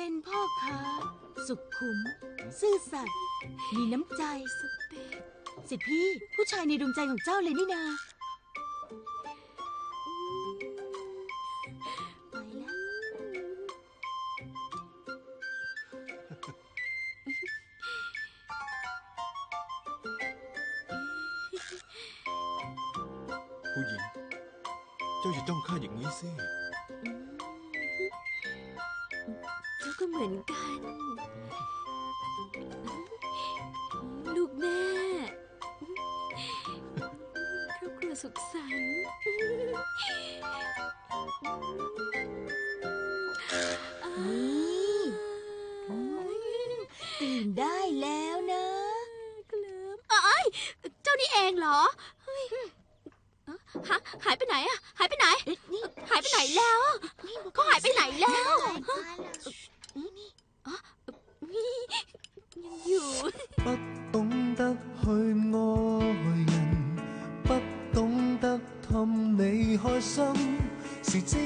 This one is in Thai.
เป็นพ่อค้า สุขุม ซื่อสัตย์มีน้ำใจสเต็กสิทธิพี่ ผู้ชายในดวงใจของเจ้าเลยนี่นา ไปแล้ว ผู้หญิง เจ้าอย่าจ้องข้าอย่างนี้สิ ก็เหมือนกัน ลูกแม่ครอบครัวสุขสันต์อ่าตื่นได้แล้วนะ เคลิ้มเอ้ยเจ้านี่เองเหรอเฮ้ยเอ้าฮะหายไปไหนอะหายไปไหนเอ๊ะนี่หายไปไหนแล้วเขาหายไปไหนแล้วยัง 你开心，是知。